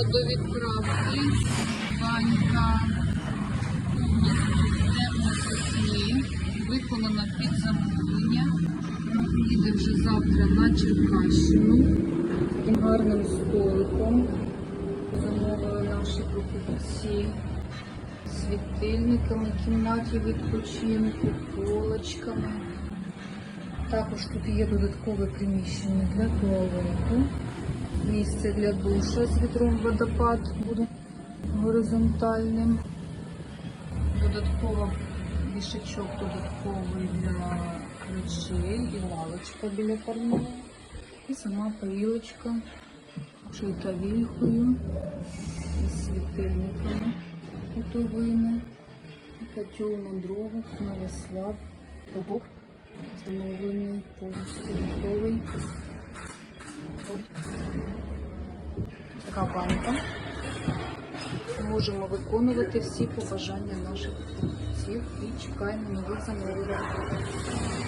готова до відправки. Банька темно-сосні, виконана під замовлення. Їде вже завтра на Черкащину. Гарним столиком. Замовили наші покупці. Світильниками, кімнаті відпочинку, полочками. Також тут є додаткове приміщення для туалету. Місце для душа з вітром водопад буде горизонтальним. Додатково вішачок додатковий для речей і лавочка біля парного. І сама поїлочка шита вільхою із світильниками готовими. Котел на дровах, Новослав, Бобок встановлений повністю готовий. Така банка. Можемо виконувати всі побажання наших покупців і чекаємо нових замовлень.